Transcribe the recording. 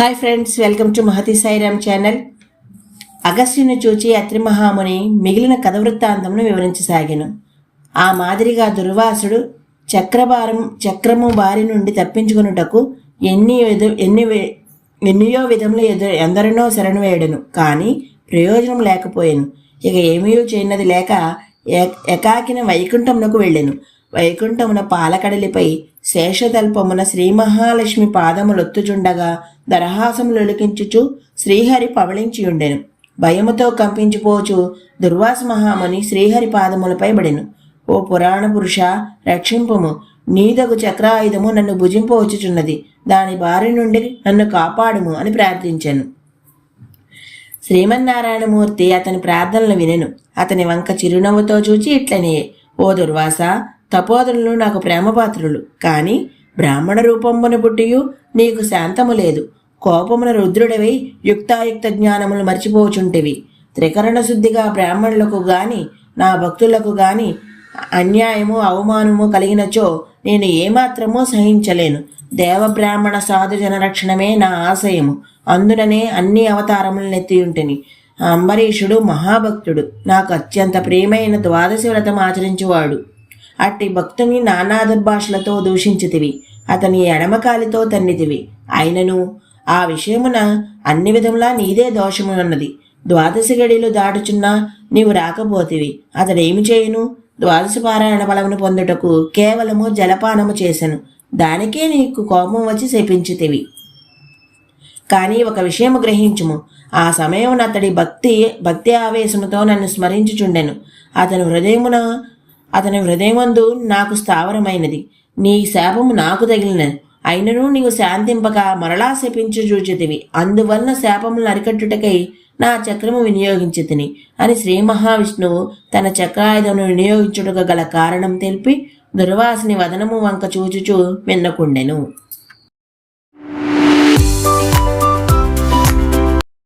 Hi friends welcome to Mahathi Sairam channel అగస్త్యుని చూచి అత్రిమహాముని మిగిలిన కథ వృత్తాంతమును వివరించసాగాను. ఆ మాదిరిగా దుర్వాసుడు చక్రభారం చక్రము బారి నుండి తప్పించుకొనుటకు ఎన్ని ఎన్ని వి- ఎన్నియో విధములు ఎదు ఎందరినో శరణు వేయడను కానీ ప్రయోజనం లేకపోయాను. ఇక ఏమీ చేయనది లేక ఏ- ఏకాకిన వైకుంఠంలోకి వెళ్ళాను. వైకుంఠమున పాలకడలిపై శేషదల్పమున శ్రీ మహాలక్ష్మి పాదములొత్తుచుండగా దరహాసములొలికించుచు శ్రీహరి పవళించియుండెను. భయముతో కంపించిపోచు దుర్వాస మహాముని శ్రీహరి పాదములపై బడెను. ఓ పురాణ పురుష రక్షింపుము నీదగు చక్రాయుధము నన్ను భుజింపవచ్చుచున్నది దాని బారి నుండి నన్ను కాపాడుము అని ప్రార్థించాను. శ్రీమన్నారాయణమూర్తి అతని ప్రార్థనలు వినెను. అతని వంక చిరునవ్వుతో చూచి ఇట్లనే ఓ దుర్వాస తపోదనులు నాకు ప్రేమపాత్రులు. కానీ బ్రాహ్మణ రూపమున పుట్టియు నీకు శాంతము లేదు. కోపమున రుద్రుడవై యుక్తాయుక్త జ్ఞానములు మర్చిపోచుంటివి. త్రికరణ శుద్ధిగా బ్రాహ్మణులకు గాని నా భక్తులకు గాని అన్యాయము అవమానము కలిగినచో నేను ఏమాత్రమూ సహించలేను. దేవబ్రాహ్మణ సాధుజన రక్షణమే నా ఆశయము. అందుననే అన్ని అవతారములను ఎత్తియుంటిని అంబరీషుడు మహాభక్తుడు. నాకు అత్యంత ప్రియమైన ద్వాదశి వ్రతం ఆచరించేవాడు. అట్టి భక్తుని నానా దుర్భాషలతో దూషించితివి. అతని ఎడమకాలితో తన్నితివి. అయినను ఆ విషయమున అన్ని విధములా నీదే దోషమున్నది ద్వాదశి గడిలు దాటుచున్నా నీవు రాకపోతివి. అతడేమి చేయును? ద్వాదశ పారాయణ బలమును పొందుటకు కేవలము జలపానము చేశాను దానికే నీకు కోపం వచ్చి శపించితివి. కానీ ఒక విషయము గ్రహించుము. ఆ సమయమున అతడి భక్తి భక్తి ఆవేశముతో నన్ను స్మరించుచుండెను. అతను హృదయమున అతని హృదయమందు నాకు స్థావరమైనది. నీ శాపము నాకు తగిలిన అయినను నీవు శాంతింపక మరలా శపించు చూచితివి. అందువలన శాపములను అరికట్టుటకై నా చక్రము వినియోగించి తిని అని శ్రీ మహావిష్ణువు తన చక్రాయుధమును వినియోగించుటకు గల కారణం తెలిపి దుర్వాసిని వదనము వంక చూచుచూ మిన్నకుండెను